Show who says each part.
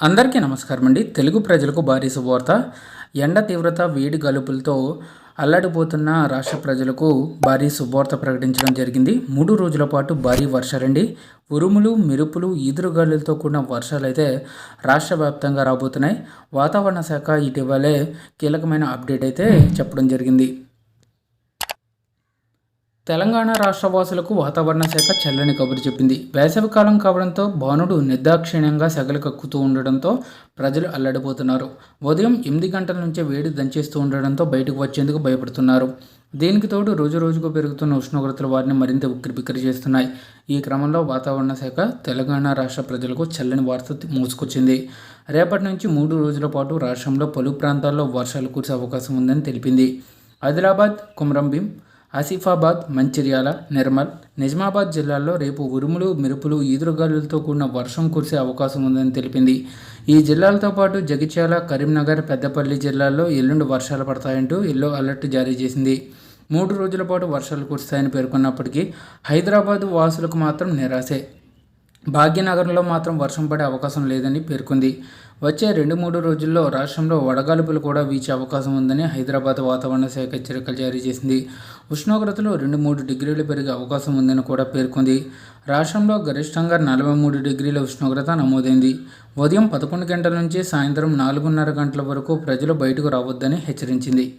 Speaker 1: అందరికీ నమస్కారం అండి తెలుగు ప్రజలకు భారీ శుభవార్త. ఎండ తీవ్రత వేడి గలుపులతో అల్లాడిపోతున్న రాష్ట్ర ప్రజలకు భారీ శుభవార్త ప్రకటించడం జరిగింది. మూడు రోజుల పాటు భారీ వర్షాలండి. ఉరుములు మెరుపులు ఈదురుగాలులతో కూడిన వర్షాలు అయితే రాష్ట్ర వ్యాప్తంగా రాబోతున్నాయి. వాతావరణ శాఖ ఇటీవలే కీలకమైన అప్డేట్ అయితే చెప్పడం జరిగింది. తెలంగాణ రాష్ట్ర వాసులకు వాతావరణ శాఖ చల్లని కబురు చెప్పింది. వేసవికాలం కావడంతో భానుడు నిర్దాక్షిణ్యంగా సెగలు కక్కుతూ ఉండడంతో ప్రజలు అల్లడిపోతున్నారు. ఉదయం ఎనిమిది గంటల నుంచే వేడి దంచేస్తూ ఉండడంతో బయటకు వచ్చేందుకు భయపడుతున్నారు. దీనికి తోడు రోజు రోజుకు పెరుగుతున్న ఉష్ణోగ్రతలు వారిని మరింత ఉక్కిరిబిక్కిరి చేస్తున్నాయి. ఈ క్రమంలో వాతావరణ శాఖ తెలంగాణ రాష్ట్ర ప్రజలకు చల్లని వార్త మోసుకొచ్చింది. రేపటి నుంచి మూడు రోజుల పాటు రాష్ట్రంలో పలు ప్రాంతాల్లో వర్షాలు కురిసే అవకాశం ఉందని తెలిపింది. ఆదిలాబాద్ కుమరంభీం ఆసిఫాబాద్ మంచిర్యాల నిర్మల్. నిజామాబాద్ జిల్లాల్లో రేపు ఉరుములు మెరుపులు ఈదురుగాలులతో కూడిన వర్షం కురిసే అవకాశం ఉందని తెలిపింది. ఈ జిల్లాలతో పాటు జగిత్యాల కరీంనగర్ పెద్దపల్లి జిల్లాల్లో ఎల్లుండి వర్షాలు పడతాయంటూ ఎల్లో అలర్ట్ జారీ చేసింది. మూడు రోజుల పాటు వర్షాలు కురుస్తాయని పేర్కొన్నప్పటికీ హైదరాబాద్ వాసులకు మాత్రం నిరాశే. భాగ్యనగరంలో మాత్రం వర్షం పడే అవకాశం లేదని పేర్కొంది. వచ్చే రెండు మూడు రోజుల్లో రాష్ట్రంలో వడగాలుపులు కూడా వీచే అవకాశం ఉందని హైదరాబాద్ వాతావరణ శాఖ హెచ్చరికలు జారీ చేసింది. ఉష్ణోగ్రతలు రెండు మూడు డిగ్రీలు పెరిగే అవకాశం ఉందని కూడా పేర్కొంది. రాష్ట్రంలో గరిష్టంగా నలభై మూడు డిగ్రీల ఉష్ణోగ్రత నమోదైంది. ఉదయం పదకొండు గంటల నుంచి సాయంత్రం నాలుగున్నర గంటల వరకు ప్రజలు బయటకు రావద్దని హెచ్చరించింది.